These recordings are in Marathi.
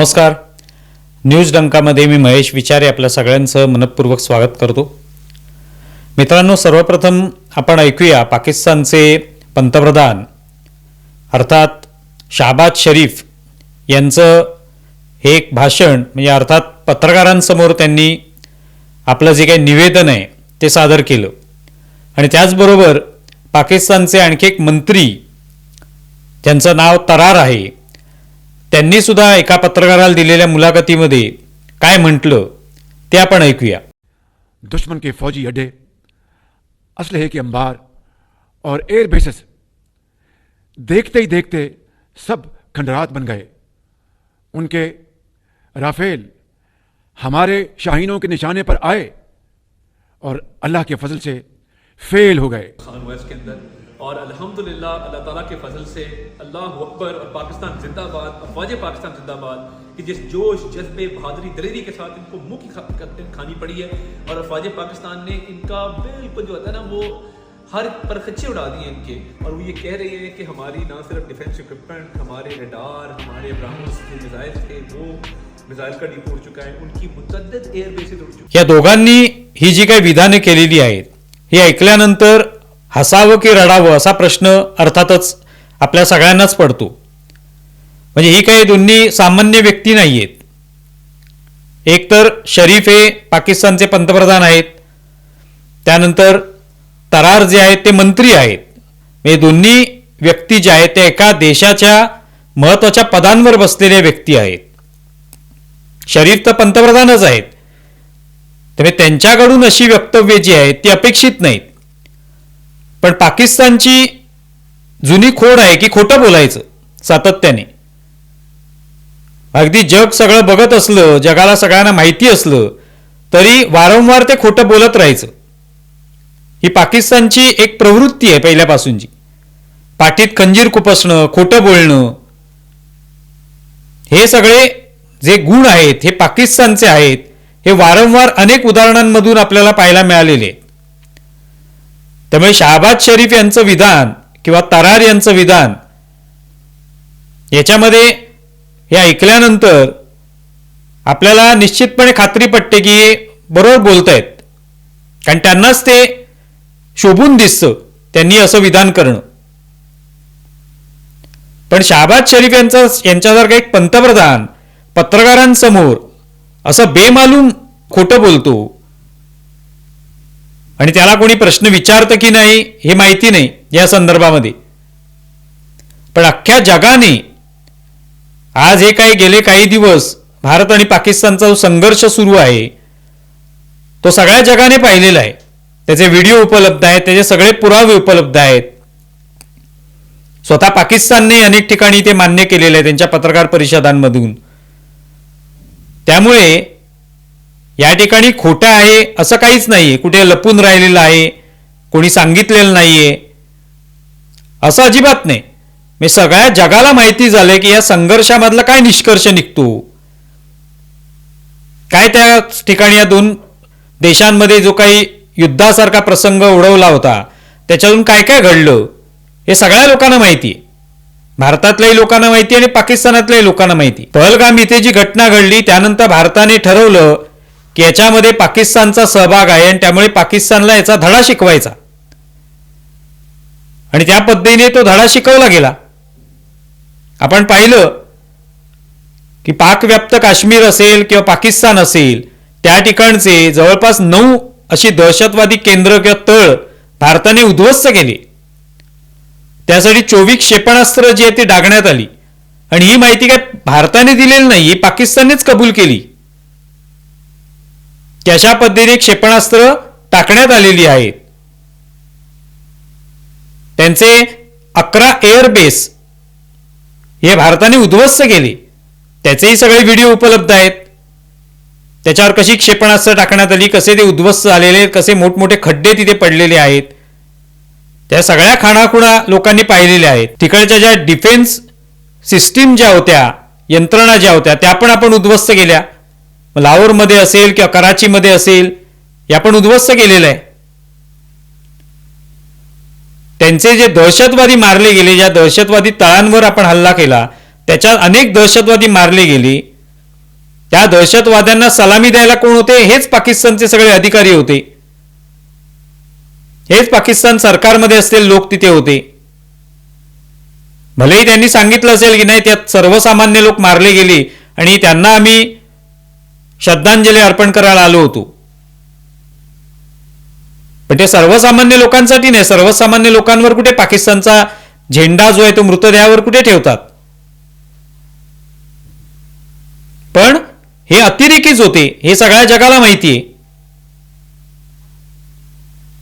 नमस्कार. न्यूज डंकामध्ये मी महेश विचारे आपल्या सगळ्यांचं मनपूर्वक स्वागत करतो. मित्रांनो सर्वप्रथम आपण ऐकूया पाकिस्तानचे पंतप्रधान अर्थात शाबाद शरीफ यांचं हे एक भाषण म्हणजे अर्थात पत्रकारांसमोर त्यांनी आपलं जे काही निवेदन आहे ते सादर केलं. आणि त्याचबरोबर पाकिस्तानचे आणखी एक मंत्री ज्यांचं नाव तरार आहे. त्यांनी सुद्धा एका पत्रकाराला दिलेल्या मुलाखतीमध्ये काय म्हटलं ते आपण ऐकूया. दुश्मन के फौजी अड्डे असलहे के अंबार और एयर बेसेस देखते ही देखते सब खंडरात बन गए। उनके राफेल हमारे शाहीनों के निशाने पर आए और अल्लाह के फजल से फेल हो गए। खान वेस्ट के अंदर और अल्हम्दुलिल्लाह अल्लाह ताला के फजल से अल्लाह अकबर और पाकिस्तान जिंदाबाद अफवाज पाकिस्तान जिंदाबाद कि जिस जोश जज्बे बहादुरी दलेरी के साथ इनको मुंह की खा- क- खानी पड़ी है और अफवाज पाकिस्तान ने इनका बिल्कुल जो होता है ना वो हर परखच्चे उड़ा दिए इनके और वो ये कह रहे हैं कि हमारी ना सिर्फ डिफेंस इक्विपमेंट हमारे रडार हमारे ब्राह्मण्स के मिसाइल थे वो मिसाइल का डीप उड़ चुका है उनकी मुतद एयर बेसिस उड़ चुकी या दोघांनी ही जी काही विधाने केलेली आहेत हे ऐकल्यानंतर हसावं की रडावं असा प्रश्न अर्थातच आपल्या सगळ्यांनाच पडतो. म्हणजे ही काही दोन्ही सामान्य व्यक्ती नाही आहेत एक तर शरीफ हे पाकिस्तानचे पंतप्रधान आहेत. त्यानंतर तरार जे आहेत ते मंत्री आहेत. म्हणजे दोन्ही व्यक्ती ज्या आहेत त्या एका देशाच्या महत्त्वाच्या पदांवर बसलेल्या व्यक्ती आहेत. शरीफ तर पंतप्रधानच आहेत. त्यामुळे म्हणजे त्यांच्याकडून अशी वक्तव्य जी आहेत ती अपेक्षित नाहीत. पण पाकिस्तानची जुनी खोड आहे की खोटं बोलायचं सातत्याने. अगदी जग सगळं बघत असलं जगाला सगळ्यांना माहिती असलं तरी वारंवार ते खोटं बोलत राहायचं. ही पाकिस्तानची एक प्रवृत्ती आहे पहिल्यापासूनची. पाठीत खंजीर खुपसणं खोटं बोलणं हे सगळे जे गुण आहेत हे पाकिस्तानचे आहेत हे वारंवार अनेक उदाहरणांमधून आपल्याला पाहायला मिळालेले. आहे त्यामुळे शहाबाज शरीफ यांचं विधान किंवा तरार यांचं विधान याच्यामध्ये हे ऐकल्यानंतर आपल्याला निश्चितपणे खात्री पटते की बरोबर बरोबर बोलतायत. कारण त्यांनाच ते शोभून दिसतं त्यांनी असं विधान करणं. पण शहाबाज शरीफ यांचा यांच्यासारखा एक पंतप्रधान पत्रकारांसमोर असं बेमालूम खोटं बोलतो आणि त्याला कोणी प्रश्न विचारतं की नाही हे माहिती नाही या संदर्भामध्ये. पण अख्ख्या जगाने आज हे काही गेले काही दिवस भारत आणि पाकिस्तानचा जो संघर्ष सुरू आहे तो सगळ्या जगाने पाहिलेला आहे. त्याचे व्हिडिओ उपलब्ध आहेत त्याचे सगळे पुरावे उपलब्ध आहेत. स्वतः पाकिस्तानने अनेक ठिकाणी ते मान्य केलेलं आहे त्यांच्या पत्रकार परिषदांमधून. त्यामुळे या ठिकाणी खोटं आहे असं काहीच नाहीये. कुठे लपून राहिलेलं आहे कोणी सांगितलेलं नाहीये. असं अजिबात नाही. मी सगळ्या जगाला माहिती झालंय की या संघर्षामधला काय निष्कर्ष निघतो. काय त्या ठिकाणी या दोन देशांमध्ये जो काही युद्धासारखा प्रसंग उडवला होता त्याच्यातून काय काय घडलं हे सगळ्या लोकांना माहिती आहे भारतातल्याही लोकांना माहिती आणि पाकिस्तानातल्याही लोकांना माहिती पहलगाम इथे जी घटना घडली त्यानंतर भारताने ठरवलं याच्यामध्ये पाकिस्तानचा सहभाग आहे आणि त्यामुळे पाकिस्तानला याचा धडा शिकवायचा. आणि त्या पद्धतीने तो धडा शिकवला गेला. आपण पाहिलं की पाकव्याप्त काश्मीर असेल किंवा पाकिस्तान असेल त्या ठिकाणचे जवळपास नऊ अशी दहशतवादी केंद्र किंवा तळ भारताने उद्ध्वस्त केले. त्यासाठी चोवीस क्षेपणास्त्र जी आहे ती डागण्यात आली. आणि ही माहिती काय भारताने दिलेली नाही ही पाकिस्ताननेच कबूल केली. कशा पद्धतीने क्षेपणास्त्र टाकण्यात आलेली आहेत त्यांचे अकरा एअरबेस हे भारताने उद्ध्वस्त केले. त्याचेही सगळे व्हिडिओ उपलब्ध आहेत. त्याच्यावर कशी क्षेपणास्त्र टाकण्यात आली कसे ते उद्ध्वस्त झालेले कसे मोठमोठे खड्डे तिथे पडलेले आहेत. त्या सगळ्या खाणाखुणा लोकांनी पाहिलेल्या आहेत. तिकडच्या ज्या डिफेन्स सिस्टीम ज्या होत्या यंत्रणा ज्या होत्या त्या पण आपण उद्ध्वस्त केल्या. लाहोरमध्ये असेल किंवा कराचीमध्ये असेल या पण उद्ध्वस्त केलेलं आहे. त्यांचे जे दहशतवादी मारले गेले ज्या दहशतवादी तळांवर आपण हल्ला केला त्याच्यात अनेक दहशतवादी मारले गेले. त्या दहशतवाद्यांना सलामी द्यायला कोण होते? हेच पाकिस्तानचे सगळे अधिकारी होते. हेच पाकिस्तान सरकारमध्ये असलेले लोक तिथे होते. भलेही त्यांनी सांगितलं असेल की नाही त्यात सर्वसामान्य लोक मारले गेले आणि त्यांना आम्ही श्रद्धांजली अर्पण करायला आलो होतो. पण ते सर्वसामान्य लोकांसाठी नाही. सर्वसामान्य लोकांवर कुठे पाकिस्तानचा झेंडा जो आहे तो मृतदेहावर कुठे ठेवतात? पण हे अतिरेकीच होते. हे सगळ्या जगाला माहिती आहे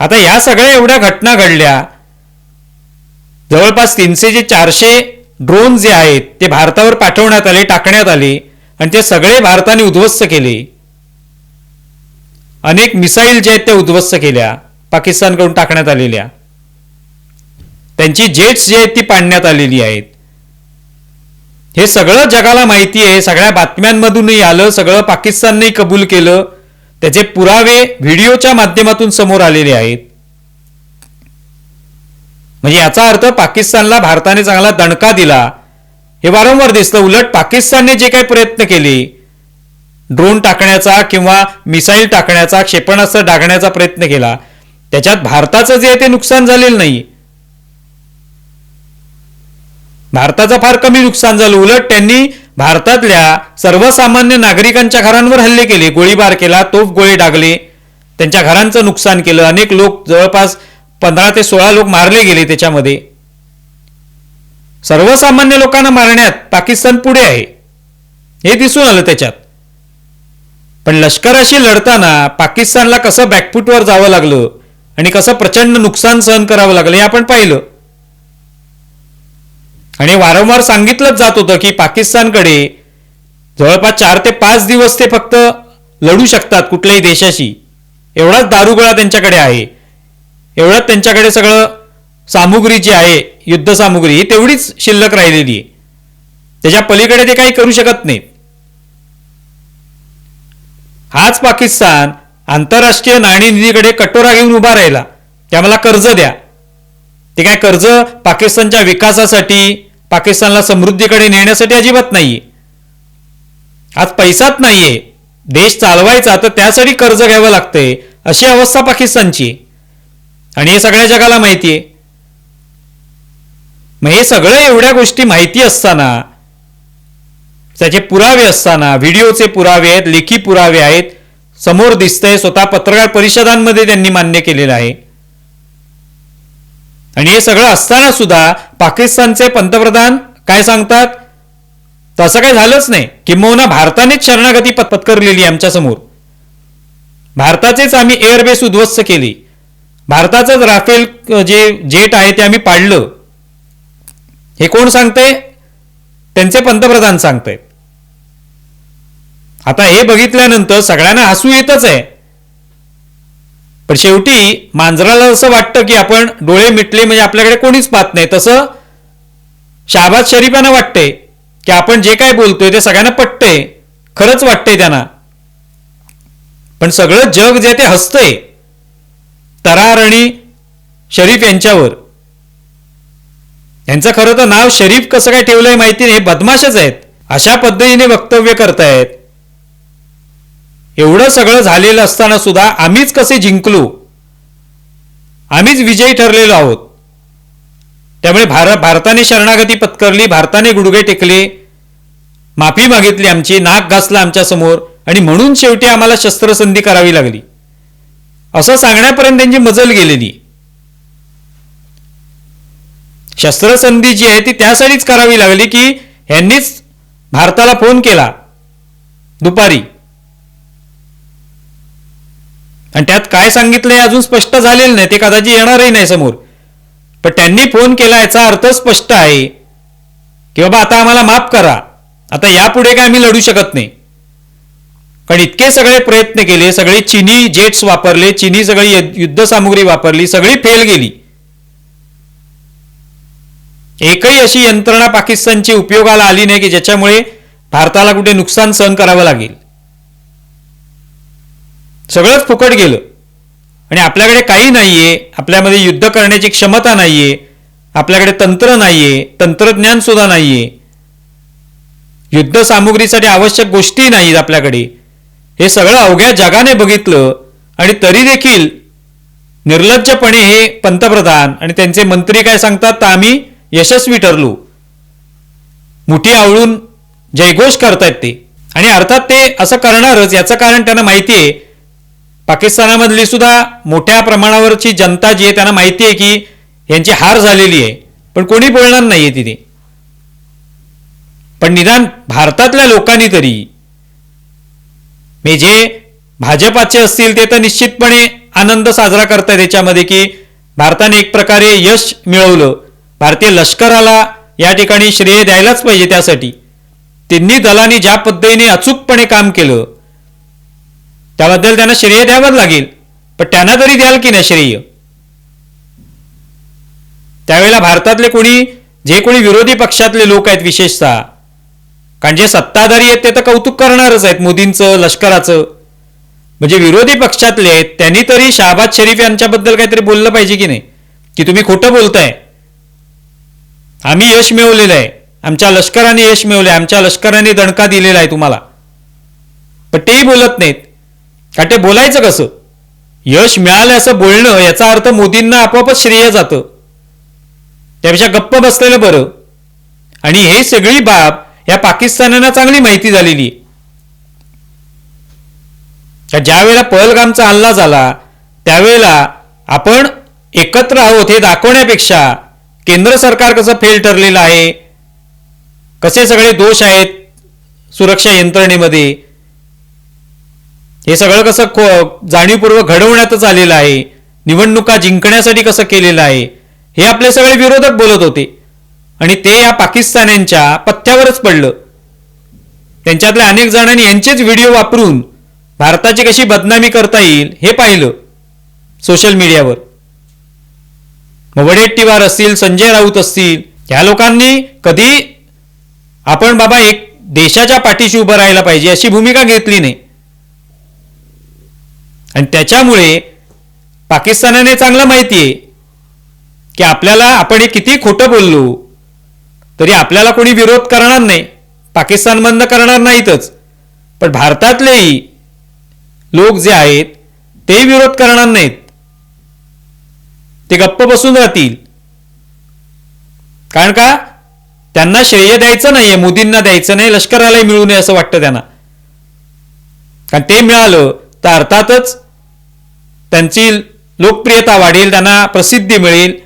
आता या सगळ्या एवढ्या घटना घडल्या. जवळपास तीनशे जे चारशे ड्रोन जे आहेत ते भारतावर पाठवण्यात आले टाकण्यात आले. आणि ते सगळे भारताने उद्ध्वस्त केले. अनेक मिसाईल जे आहेत त्या उद्ध्वस्त केल्या पाकिस्तानकडून टाकण्यात आलेल्या. त्यांची जेट्स जे आहेत ती पाडण्यात आलेली आहेत. हे सगळं जगाला माहिती आहे सगळ्या बातम्यांमधूनही आलं सगळं पाकिस्तानने कबूल केलं. त्याचे पुरावे व्हिडिओच्या माध्यमातून समोर आलेले आहेत. म्हणजे याचा अर्थ पाकिस्तानला भारताने चांगला दणका दिला हे वारंवार दिसलं. उलट पाकिस्तानने जे काही प्रयत्न केले ड्रोन टाकण्याचा किंवा मिसाईल टाकण्याचा क्षेपणास्त्र डागण्याचा प्रयत्न केला त्याच्यात भारताचं जे आहे ते नुकसान झालेलं नाही. भारताचं फार कमी नुकसान झालं. उलट त्यांनी भारतातल्या सर्वसामान्य नागरिकांच्या घरांवर हल्ले केले. गोळीबार केला तोफ गोळे डागले. त्यांच्या घरांचं नुकसान केलं. अनेक लोक जवळपास पंधरा ते सोळा लोक मारले गेले त्याच्यामध्ये. सर्वसामान्य लोकांना मारण्यात पाकिस्तान पुढे आहे. हे दिसून आलं त्याच्यात. पण लष्कराशी लढताना पाकिस्तानला कसं बॅकफूटवर जावं लागलं आणि कसं प्रचंड नुकसान सहन करावं लागलं हे आपण पाहिलं. आणि वारंवार सांगितलंच जात होतं की पाकिस्तानकडे जवळपास चार ते पाच दिवस ते फक्त लढू शकतात कुठल्याही देशाशी. एवढाच दारुगोळा त्यांच्याकडे आहे. एवढंच त्यांच्याकडे सगळं सामुग्री जी आहे युद्धसामुग्री ही तेवढीच शिल्लक राहिलेली आहे. त्याच्या पलीकडे ते काही करू शकत नाहीत. हाच पाकिस्तान आंतरराष्ट्रीय नाणेनिधीकडे कटोरा घेऊन उभा राहिला. त्या मला कर्ज द्या. ते काय कर्ज पाकिस्तानच्या विकासासाठी पाकिस्तानला समृद्धीकडे नेण्यासाठी अजिबात नाहीये. आज पैसाच नाहीये. देश चालवायचा तर त्यासाठी कर्ज घ्यावं लागतंय अशी अवस्था पाकिस्तानची आणि हे सगळ्या जगाला माहिती आहे मग हे सगळं एवढ्या गोष्टी माहिती असताना त्याचे पुरावे असताना व्हिडिओचे पुरावे आहेत लेखी पुरावे आहेत समोर दिसतंय स्वतः पत्रकार परिषदांमध्ये त्यांनी मान्य केलेलं आहे. आणि हे सगळं असताना सुद्धा पाकिस्तानचे पंतप्रधान काय सांगतात? तसं काय झालंच नाही. किंबहुना भारतानेच शरणागती पत्करलेली आमच्यासमोर भारताचेच आम्ही एअरबेस उद्ध्वस्त केली. भारताचंच राफेल जे जेट आहे ते आम्ही पाडलं. हे कोण सांगते त्यांचे पंतप्रधान सांगतायत आता हे बघितल्यानंतर सगळ्यांना हसू येतच आहे. पण शेवटी मांजराला असं वाटतं की आपण डोळे मिटले म्हणजे आपल्याकडे कोणीच पाहत नाही. तसं शाहबाज शरीफांना वाटतंय की आपण जे काय बोलतोय ते सगळ्यांना पटतंय. खरंच वाटतंय त्यांना. पण सगळं जग जे ते हसतंय. तरार आणि शरीफ यांच्यावर. यांचं खरं तर नाव शरीफ कसं काय ठेवलंय माहिती नाही हे बदमाशच आहेत. अशा पद्धतीने वक्तव्य करतायत. एवढं सगळं झालेलं असताना सुद्धा आम्हीच कसे जिंकलो? आम्हीच विजयी ठरलेलो आहोत. त्यामुळे भार भारताने शरणागती पत्करली भारताने गुडघे टेकले माफी मागितली आमची नाक घासला आमच्यासमोर आणि म्हणून शेवटी आम्हाला शस्त्रसंधी करावी लागली. असं सांगण्यापर्यंत त्यांची मजल गेलेली. शस्त्रसंधी जी आहे ती त्यासाठीच करावी लागली की ह्यांनीच भारताला फोन केला. दुपारी. आणि त्यात काय सांगितलंय अजून स्पष्ट झालेलं नाही. ते कदाचित येणारही नाही समोर. पण त्यांनी फोन केला याचा अर्थ स्पष्ट आहे की बाबा आता आम्हाला माफ करा. आता यापुढे काय आम्ही लढू शकत नाही. कारण इतके सगळे प्रयत्न केले सगळे चिनी जेट्स वापरले चिनी सगळी युद्ध- युद्धसामुग्री वापरली सगळी फेल गेली. एकही अशी यंत्रणा पाकिस्तानची उपयोगाला आली नाही की ज्याच्यामुळे भारताला कुठे नुकसान सहन करावं लागेल. सगळंच फुकट गेलं. आणि आपल्याकडे काही नाहीये. आपल्यामध्ये युद्ध करण्याची क्षमता नाहीये. आपल्याकडे तंत्र नाहीये. तंत्रज्ञान सुद्धा नाहीये. युद्ध सामुग्रीसाठी आवश्यक गोष्टी नाहीत आपल्याकडे. हे सगळं अवघ्या जगाने बघितलं आणि तरी देखील निर्लज्जपणे हे पंतप्रधान आणि त्यांचे मंत्री काय सांगतात तर आम्ही यशस्वी ठरलो. मुठी आवळून जयघोष करतायत ते. आणि अर्थात ते असं करणारच याचं कारण त्यांना माहिती आहे. पाकिस्तानामधली सुद्धा मोठ्या प्रमाणावरची जनता जी आहे त्यांना माहिती आहे की यांची हार झालेली आहे. पण कोणी बोलणार नाहीये तिथे. पण निदान भारतातल्या लोकांनी तरी म्हणजे जे भाजपाचे असतील ते तर निश्चितपणे आनंद साजरा करतात याच्यामध्ये की भारताने एक प्रकारे यश मिळवलं. भारतीय लष्कराला या ठिकाणी श्रेय द्यायलाच पाहिजे त्यासाठी. तिन्ही दलांनी ज्या पद्धतीने अचूकपणे काम केलं त्याबद्दल त्यांना श्रेय द्यावंच लागेल पण त्यांना तरी द्याल की नाही श्रेय? त्यावेळेला भारतातले कोणी जे कोणी विरोधी पक्षातले लोक आहेत विशेषतः कारण जे सत्ताधारी आहेत ते तर कौतुक करणारच आहेत मोदींचं लष्कराचं. म्हणजे विरोधी पक्षातले आहेत त्यांनी तरी शाहबाद शरीफ यांच्याबद्दल काहीतरी बोललं पाहिजे की नाही? की तुम्ही खोटं बोलताय? आम्ही यश मिळवलेलं आहे. आमच्या लष्कराने यश मिळवले आमच्या लष्कराने दणका दिलेला आहे तुम्हाला. पण तेही बोलत नाहीत. का ते बोलायचं कसं? यश मिळालं असं बोलणं याचा अर्थ मोदींना आपोआपच श्रेय जातं. त्यापेक्षा गप्प बसलेलं बरं. आणि हे सगळी बाब या पाकिस्तानांना चांगली माहिती झालेली आहे. का ज्या वेळेला पहलगामचा हल्ला झाला त्यावेळेला आपण एकत्र आहोत हे दाखवण्यापेक्षा केंद्र सरकार कसं फेल ठरलेलं आहे? कसे सगळे दोष आहेत सुरक्षा यंत्रणेमध्ये? हे सगळं कसं खो- जाणीवपूर्वक घडवण्यातच आलेलं आहे. निवडणुका जिंकण्यासाठी कसं केलेलं आहे? हे आपले सगळे विरोधक बोलत होते. आणि ते या पाकिस्तान्यांच्या पथ्यावरच पडलं. त्यांच्यातल्या अनेक जणांनी यांचेच व्हिडिओ वापरून भारताची कशी बदनामी करता येईल हे पाहिलं सोशल मीडियावर. मग वडेट्टीवार असतील संजय राऊत असतील ह्या लोकांनी कधी आपण बाबा एक देशाच्या पाठीशी उभं राहायला पाहिजे अशी भूमिका घेतली नाही. आणि त्याच्यामुळे पाकिस्तानाने चांगलं माहिती आहे की आपल्याला आपण हे किती खोटं बोललो तरी आपल्याला कोणी विरोध करणार नाही. पाकिस्तानमधनं करणार नाहीतच. पण भारतातलेही लोक जे आहेत ते विरोध करणार नाहीत. ते गप्प बसून राहतील. कारण का? त्यांना श्रेय द्यायचं नाहीये मोदींना द्यायचं नाही लष्करालाही मिळू नये असं वाटतं त्यांना. कारण ते मिळालं तर अर्थातच त्यांची लोकप्रियता वाढेल त्यांना प्रसिद्धी मिळेल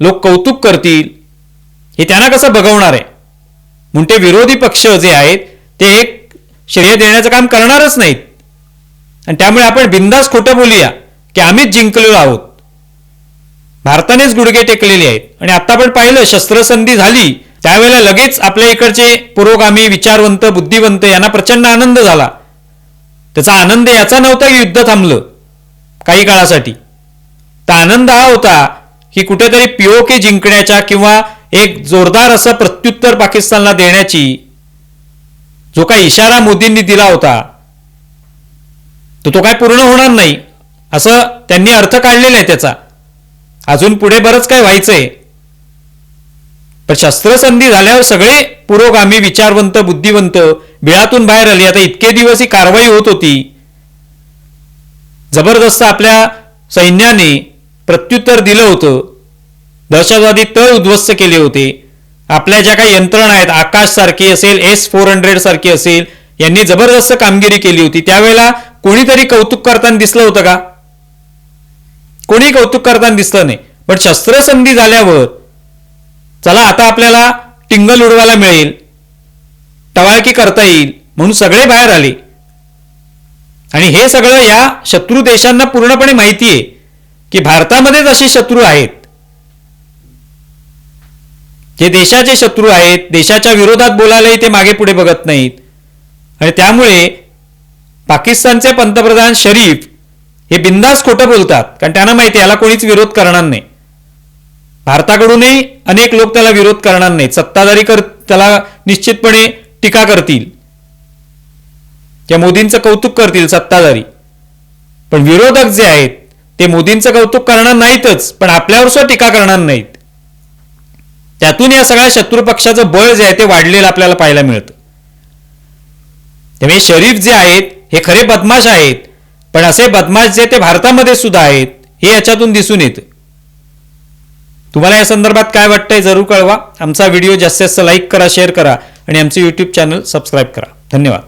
लोक कौतुक करतील. हे त्यांना कसं बघवणार आहे? म्हणून ते विरोधी पक्ष जे आहेत ते एक श्रेय देण्याचं काम करणारच नाहीत. आणि त्यामुळे आपण बिंदास खोटं बोलूया की आम्हीच जिंकलेलो आहोत. भारतानेच गुडघे टेकलेले आहेत. आणि आता आपण पाहिलं शस्त्रसंधी झाली त्यावेळेला लगेच आपल्या इकडचे पुरोगामी विचारवंत बुद्धिवंत यांना प्रचंड आनंद झाला. त्याचा आनंद याचा नव्हता की युद्ध थांबलं काही काळासाठी. तर आनंद हा होता की कुठेतरी पीओके जिंकण्याच्या किंवा एक जोरदार असं प्रत्युत्तर पाकिस्तानला देण्याची जो काही इशारा मोदींनी दिला होता तो तो काय पूर्ण होणार नाही असं त्यांनी अर्थ काढलेला आहे त्याचा. अजून पुढे बरंच काय व्हायचंय. पण शस्त्रसंधी झाल्यावर सगळे पुरोगामी विचारवंत बुद्धिवंत बिळातून बाहेर आले. आता इतके दिवस ही कारवाई होत होती. जबरदस्त आपल्या सैन्याने प्रत्युत्तर दिलं होतं. दहशतवादी तळ उद्ध्वस्त केले होते. आपल्या ज्या काही यंत्रणा आहेत आकाश सारखी असेल एस फोर हंड्रेड सारखी असेल यांनी जबरदस्त कामगिरी केली होती. त्यावेळेला कोणीतरी कौतुक करताना दिसलं होतं का? कोणी कौतुक करताना दिसलं नाही. पण शस्त्रसंधी झाल्यावर चला आता आपल्याला टिंगल उडवायला मिळेल टवाळकी करता येईल म्हणून सगळे बाहेर आले. आणि हे सगळं या शत्रू देशांना पूर्णपणे माहिती आहे की भारतामध्येच असे शत्रू आहेत. जे देशाचे शत्रू आहेत देशाच्या विरोधात बोलायलाही ते मागे पुढे बघत नाहीत. आणि त्यामुळे पाकिस्तानचे पंतप्रधान शरीफ हे बिंदास खोटं बोलतात कारण त्यांना माहिती याला कोणीच विरोध करणार नाही. भारताकडूनही अनेक लोक त्याला विरोध करणार नाहीत. सत्ताधारी कर त्याला निश्चितपणे टीका करतील. त्या मोदींचं कौतुक करतील सत्ताधारी. पण विरोधक जे आहेत ते मोदींचं कौतुक करणार नाहीतच पण आपल्यावर सुद्धा टीका करणार नाहीत. त्यातून या सगळ्या शत्रू पक्षाचं बळ जे आहे ते वाढलेलं आपल्याला पाहायला मिळतं. त्यामुळे शरीफ जे आहेत हे खरे बदमाश आहेत पण असे बदमाश जे ते भारतामध्ये सुद्धा आहेत हे याच्यातून दिसून येतं. तुम्हाला या संदर्भात काय वाटतंय जरूर कळवा. आमचा व्हिडिओ जास्तीत जास्त लाईक करा शेअर करा आणि आमचे यूट्यूब चॅनल सबस्क्राईब करा. धन्यवाद.